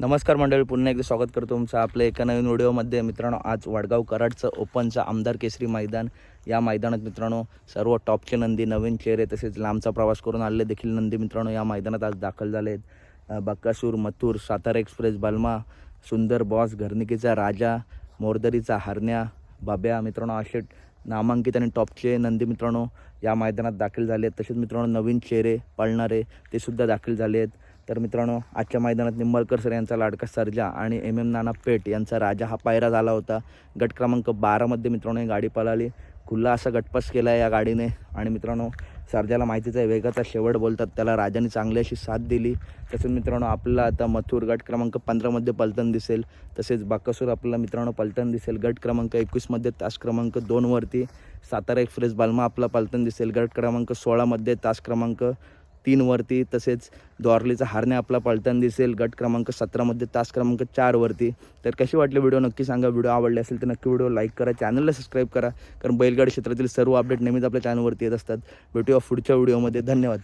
नमस्कार मंडळी पुन्हा एकदा स्वागत करतो तुमचं आपल्या एका नवीन व्हिडिओमध्ये. मित्रांनो आज वडगाव कराडचं ओपनचं आमदार केसरी मैदान. या मैदानात मित्रांनो सर्व टॉपचे नंदी नवीन चेहरे तसेच लांबचा प्रवास करून आलेले देखील नंदी मित्रांनो या मैदानात आज दाखल झाले आहेत. बक्कासूर मथूर सातारा एक्सप्रेस बलमा सुंदर बॉस घरनिकीचा राजा मोरदरीचा हरण्या बाब्या मित्रांनो असे नामांकित आणि टॉपचे नंदी मित्रांनो या मैदानात दाखल झाले आहेत. तसेच मित्रांनो नवीन चेहरे पळणारे ते सुद्धा दाखल झाले आहेत. तर मित्रांनो आजच्या मैदानात निंबाळकर सर यांचा लाडका सर्जा आणि एम एम नाना पेट यांचा राजा हा पायरा झाला होता. गट क्रमांक बारामध्ये मित्रांनो ही गाडी पळाली. खुल्ला असा गटपास केला या गाडीने. आणि मित्रांनो सर्जाला माहितीच आहे वेगाचा शेवट बोलतात. त्याला राजाने चांगली अशी साथ दिली. तसेच मित्रांनो आपल्याला आता मथुर गट क्रमांक पंधरामध्ये पलटण दिसेल. तसेच बाकासूर आपल्याला मित्रांनो पलटण दिसेल. गट क्रमांक एकवीसमध्ये तास क्रमांक दोनवरती सातारा एक्सप्रेस बालमा आपला पलटण दिसेल. गट क्रमांक सोळामध्ये तास क्रमांक तीनवरती तसेच द्वारलीचा हारणे आपला पळताना दिसेल गट क्रमांक सतरामध्ये तास क्रमांक चारवरती तर कशी वाटली व्हिडिओ? नक्की सांगा. व्हिडिओ आवडले असेल तर नक्की व्हिडिओ लाईक करा. चॅनलला सबस्क्राईब करा. कारण बैलगाडी क्षेत्रातील सर्व अपडेट नेहमीच आपल्या चॅनलवरती येत असतात. भेटूया पुढच्या व्हिडिओमध्ये. धन्यवाद.